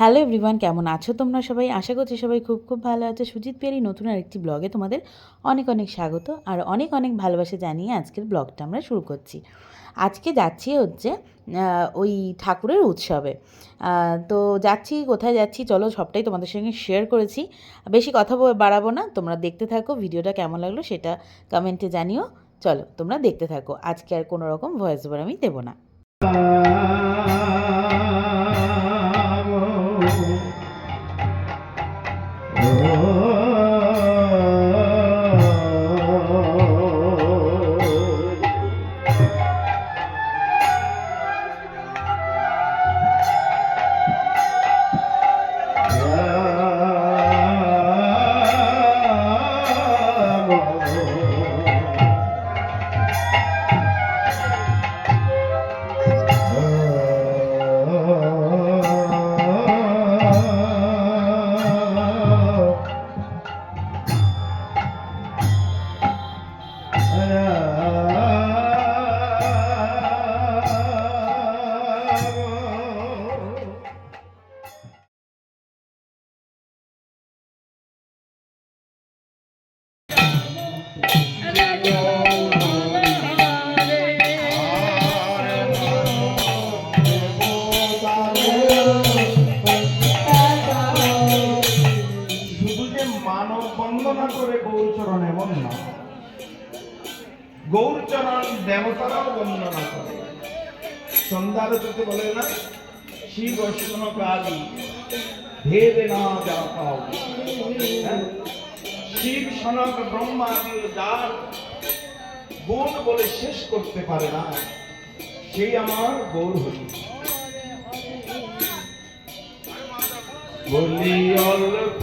Hello everyone কেমন আছো তোমরা সবাই? আশা করছি সবাই খুব খুব ভালো আছো। সুজিত পেরি নতুন আরেকটি ব্লগে তোমাদের অনেক অনেক স্বাগত আর অনেক অনেক ভালোবাসা জানিয়ে আজকের ব্লগটা আমরা শুরু করছি। আজকে যাচ্ছি হচ্ছে ওই ঠাকুরের উৎসবে। তো যাচ্ছি, কোথায় যাচ্ছি চলো সবটাই তোমাদের সঙ্গে শেয়ার করেছি। বেশি কথা বাড়াবো না, তোমরা দেখতে থাকো, ভিডিওটা কেমন লাগল সেটা কমেন্টে জানিও। চলো তোমরা দেখতে থাকো, আজকে আর কোনো রকম ভয়েস ওভার আমি দেবো না। বন্দনা করে গৌরচরণ এমন না গৌরচরণ দেবতারাও বন্দনা করে। সন্ধ্যারতিতে বলে না, শ্রী বৈষ্ণব আদি ভেদে না যা পাও হ্যাঁ? শিব, সনক ব্রহ্মাদি যার গুণ বলে শেষ করতে পারে না সেই আমার গৌর হরি বলি অল্প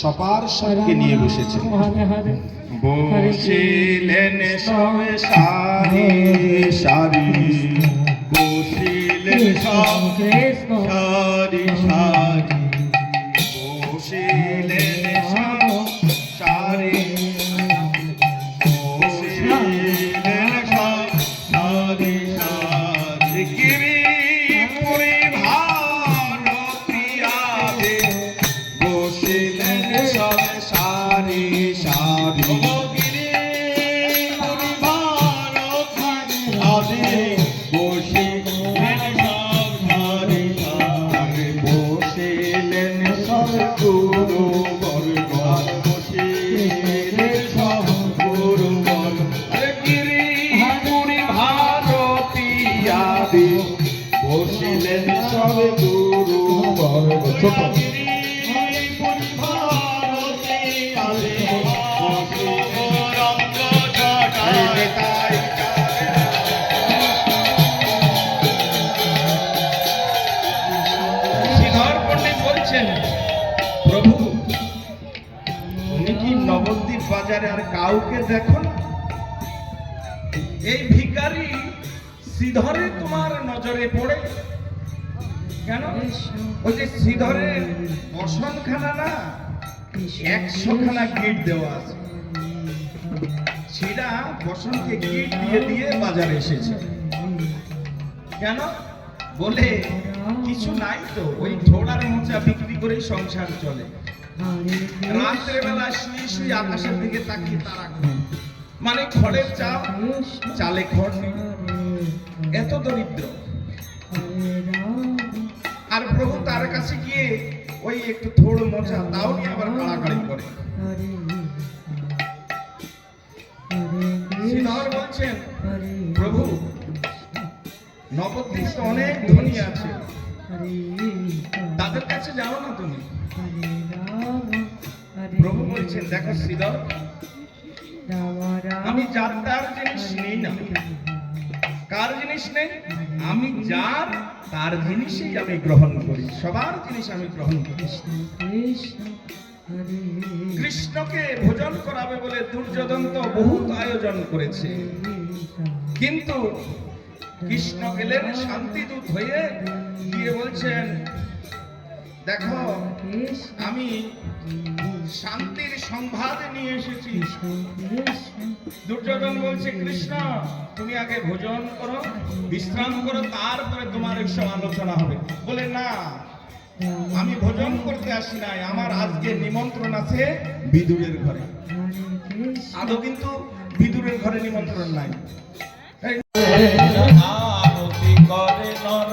সবার সঙ্গে নিয়ে বসেছেন। বসিলেন সবে সারি সারি। সব কাউকে দেখো না। এই ভিকারি শ্রীধরে তোমার নজরে পড়ে। কেন? ওই যে শ্রীধরের বসনখানা না একশো খানা গিট দেওয়া আছে। সেটা বসনকে গিট দিয়ে দিয়ে বাজারে এসেছে। কেন? বলে, কিছু নাই তো, ওই ঢোলার মোচা বিক্রি করেই সংসার চলে। রাত্রে বেলা শুয়ে শুয়ে আকাশের দিকে তাকিয়ে তারা। মানে খড়ের চাল চালে খড় নেই। এত দরিদ্র। আর প্রভু তার কাছে গিয়ে ওই একটু থোড় মোচা, তাও নিয়ে আবার কাড়াকাড়ি করে। শ্রীধর বলছেন, প্রভু, নবদ্বীপ অনেক ধনী আছে। তাদের কাছে যাও না তুমি। প্রভু বলছেন দেখো শ্রীধর আমি যার তার জিনিস নেই না। কার জিনিস নেই? আমি যার তার জিনিসই আমি গ্রহণ করি। সবার জিনিস আমি গ্রহণ করি। কৃষ্ণকে ভোজন করাবে বলে দুর্যোধন তো বহুত আয়োজন করেছে। কিন্তু কৃষ্ণ গেলেন শান্তিদূত হয়ে গিয়ে বলছেন দেখো আমি শান্তির সংবাদ নিয়ে এসেছি। দুর্যোধন বলছে কৃষ্ণ তুমি আগে ভোজন করো বিশ্রাম করো তারপরে তোমার এইসব আলোচনা হবে। বলে না আমি ভোজন করতে আসি নাই। আমার আজকে নিমন্ত্রণ আছে বিদুরের ঘরে। আদৌ কিন্তু বিদুরের ঘরে নিমন্ত্রণ নাই। আরতি করে নর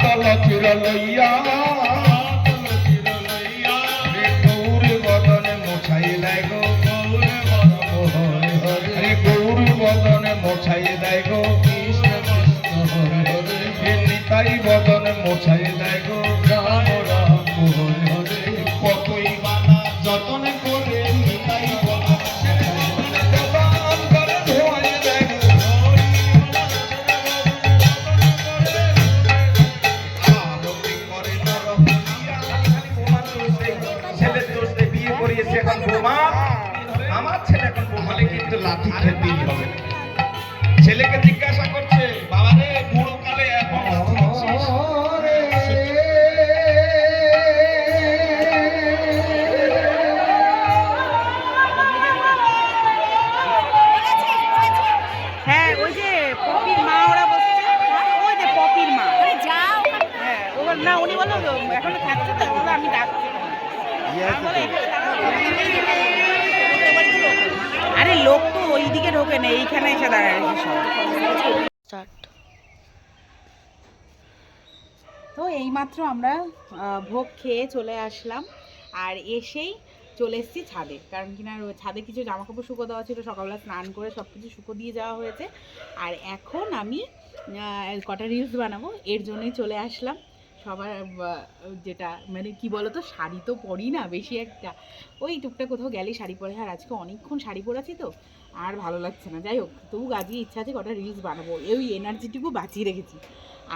পাতল চির লইয়া গৌর বদনে মোছাই দেয় গো গৌর বদনে মোছাই দেয় গো হে নিতাই বদনে মোছাই দেয় গো। আমার ছেলে এখন বোমালে কিন্তু লাঠি খেতেই হবে। ছেলেকে জিজ্ঞাসা করছে বাবা রে বুড়ো কালে এখন লাঠি খাচ্ছিস?" হ্যাঁ ওই যে পপির মা ওরা বসছে। ওই যে পপির মা। হ্যাঁ ও না উনি বলল এখনও থাকছে তো আমি ডাকছি। আমি বললাম, "এখানে দাঁড়াও।" আরে লোক তো ওই দিকে ঢোকে না, এইখানে এসে দাঁড়ায় সব। তো এইমাত্র আমরা ভোগ খেয়ে চলে আসলাম, আর এসেই চলে এসেছি ছাদে। কারণ কিনা ছাদে কিছু জামা কাপড় শুকো দেওয়া ছিল, সকালবেলা স্নান করে সব কিছু শুকো দিয়ে যাওয়া হয়েছে। আর এখন আমি কটা রিলস বানাবো, এর জন্যই চলে আসলাম। সবার যেটা মানে কি বলতো, শাড়ি তো পরি না বেশি একটা। ওই টুকটা কোথাও গেলে শাড়ি পরে, আর আজকে অনেকক্ষণ শাড়ি পরেছি তো, আর ভালো লাগছে না। যাই হোক, তবু আজকে ইচ্ছা আছে কটা রিলস বানাবো, ওই এনার্জিটুকু বাঁচিয়ে রেখেছি।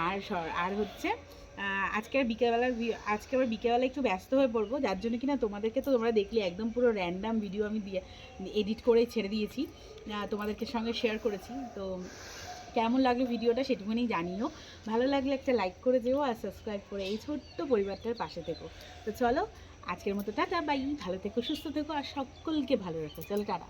আর আর হচ্ছে আজকে আর বিকেলবেলা আজকে আবার বিকেলবেলা একটু ব্যস্ত হয়ে পড়ব, যার জন্য কিনা তোমাদেরকে তো তোমরা দেখলে একদম পুরো র্যান্ডাম ভিডিও আমি দিয়ে এডিট করে ছেড়ে দিয়েছি। তোমাদেরকে সঙ্গে শেয়ার করেছি, তো কেমন লাগল ভিডিওটা সেটুকুনি জানিও। ভালো লাগলে একটা লাইক করে যেও আর সাবস্ক্রাইব করে এই ছোট্ট পরিবারটার পাশে থেকো। তো চলো, আজকের মতো টাটা বাই ভালো থেকো, সুস্থ থেকো আর সকলকে ভালো রাখো। চলো, টাটা।